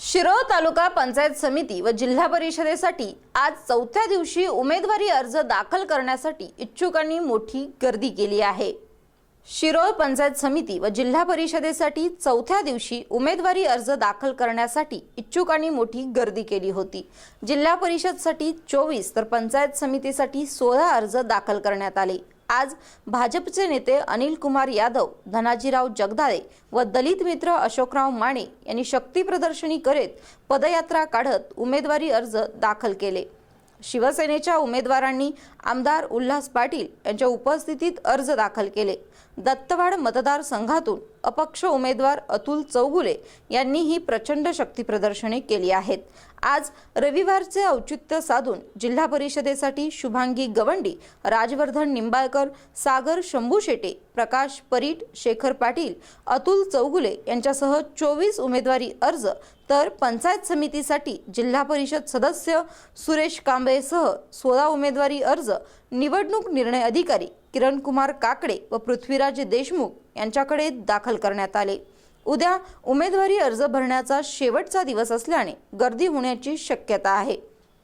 शिरोळ तालुका पंचायत समिती व जिल्हा परिषदेसाठी आज चौथ्या दिवशी उमेदवारी अर्ज दाखल करण्यासाठी इच्छुकांनी मोठी गर्दी केली आहे. शिरोळ पंचायत समिती व जिल्हा परिषदेसाठी चौथ्या दिवशी उमेदवारी अर्ज दाखल करण्यासाठी इच्छुकांनी मोठी गर्दी केली होती. जिल्हा परिषदसाठी चोवीस तर पंचायत समितीसाठी सोळा अर्ज दाखल करण्यात आले. आज भाजपचे नेते अनिल कुमार यादव धनाजीराव जगदाळे व दलित मित्र अशोकराव माने यांनी शक्ती प्रदर्शनी करीत पदयात्रा काढत उमेदवारी अर्ज दाखल केले. शिवसेनेच्या उमेदवारांनी आमदार उल्हास पाटील यांच्या उपस्थितीत अर्ज दाखल केले. दत्तवाड मतदारसंघातून अपक्ष उमेदवार अतुल चौगुले यांनी ही प्रचंड शक्ती प्रदर्शने केली आहेत. आज रविवारचे औचित्य साधून जिल्हा परिषदेसाठी शुभांगी गवंडी राजवर्धन निंबाळकर सागर शंभू शेटे प्रकाश परीट शेखर पाटील अतुल चौगुले यांच्यासह चोवीस उमेदवारी अर्ज तर पंचायत समितीसाठी जिल्हा परिषद सदस्य सुरेश कांबळेसह सोळा उमेदवारी अर्ज निवडणूक निर्णय अधिकारी किरण कुमार काकडे व पृथ्वीराज देशमुख यांच्याकडे दाखल करण्यात आले. उद्या उमेदवारी अर्ज भरण्याचा शेवटचा दिवस असल्याने गर्दी होण्याची शक्यता आहे.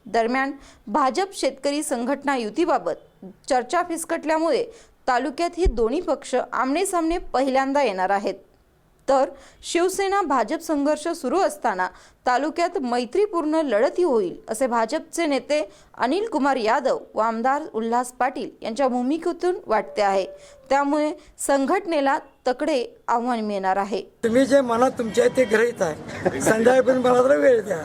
दरम्यान भाजप शेतकरी संघटना युतीबाबत चर्चा फिसकटल्यामुळे तालुक्यात ही दोन्ही पक्ष आमनेसामने पहिल्यांदा येणार आहेत. तर शिवसेना भाजप संघर्ष सुरू असताना तालुक्यात मैत्रीपूर्ण लढती होईल असे भाजपचे नेते अनिल कुमार यादव व आमदार उल्हास पाटील यांच्या भूमिकेतून वाटते आहे. त्यामुळे संघटनेला तकडे आव्हान मिळणार आहे. तुम्ही जे मनात तुमच्या इथे ते ग्रहित आहे. संध्याकाळपर्यंत मला जरा वेळ द्या.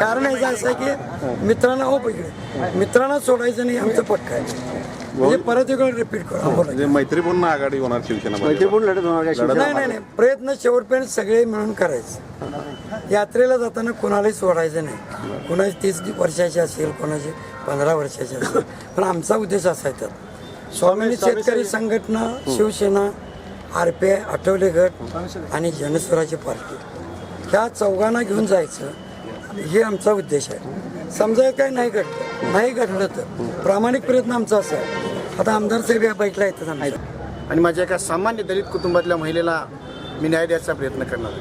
कारण याचं असं आहे की मित्रांना हो इकडे. मित्रांना सोडायचं नाही आमचं पटकायचं म्हणजे परत इकडे रिपीट करू हा. म्हणजे मैत्रीपूर्ण आघाडी होणार शिवसेना मैत्रीपूर्ण लढत होणार नाही नाही नाही. प्रयत्न शेवटपर्यंत सगळे मिळून करायचं. यात्रेला जाताना कोणालाही सोडायचं नाही. कोणाची तीस वर्षाची असेल कोणाची पंधरा वर्षाची असेल. पण आमचा उद्देश असा आहे त्यात. स्वामी शेतकरी संघटना Shivsena R P I Athawale गट आणि जनस्वराज्य पार्टी ह्या चौघांना घेऊन जायचं हे आमचा उद्देश आहे. समजा काय नाही घडलं. नाही घडलं तर. प्रामाणिक प्रयत्न आमचा असा आहे. आता आमदार साहेब या बाईकला येतात आमच्या. आणि माझ्या एका सामान्य दलित कुटुंबातल्या महिलेला मी न्याय द्यायचा प्रयत्न करणार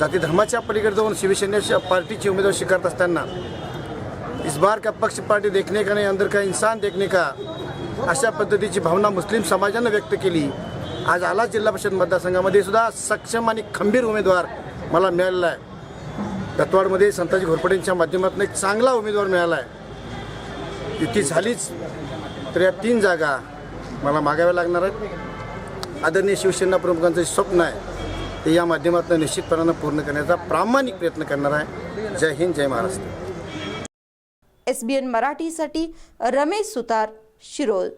जाती धर्माच्या पलीकडे जाऊन शिवसेनेच्या पार्टीची उमेदवार स्वीकारत असताना इस बार का पक्ष पार्टी देखने का नाही अंदर का इन्सान देखने का अशा पद्धतीची भावना मुस्लिम समाजानं व्यक्त केली. आज आला जिल्हा परिषद मतदारसंघामध्ये सुद्धा सक्षम आणि खंबीर उमेदवार मला मिळालेला आहे. दत्तवाडमध्ये संताजी घोरपडेंच्या माध्यमातून एक चांगला उमेदवार मिळाला आहे. युती झालीच. तर या तीन जागा मला मागाव्या लागणार आहेत. आदरणीय शिवसेना प्रमुखांचं स्वप्न आहे ते या माध्यमातून निश्चितपणानं पूर्ण करण्याचा प्रामाणिक प्रयत्न करणार आहे. जय हिंद जय महाराष्ट्र. एस बी एन मराठीसाठी रमेश सुतार शिरोळ.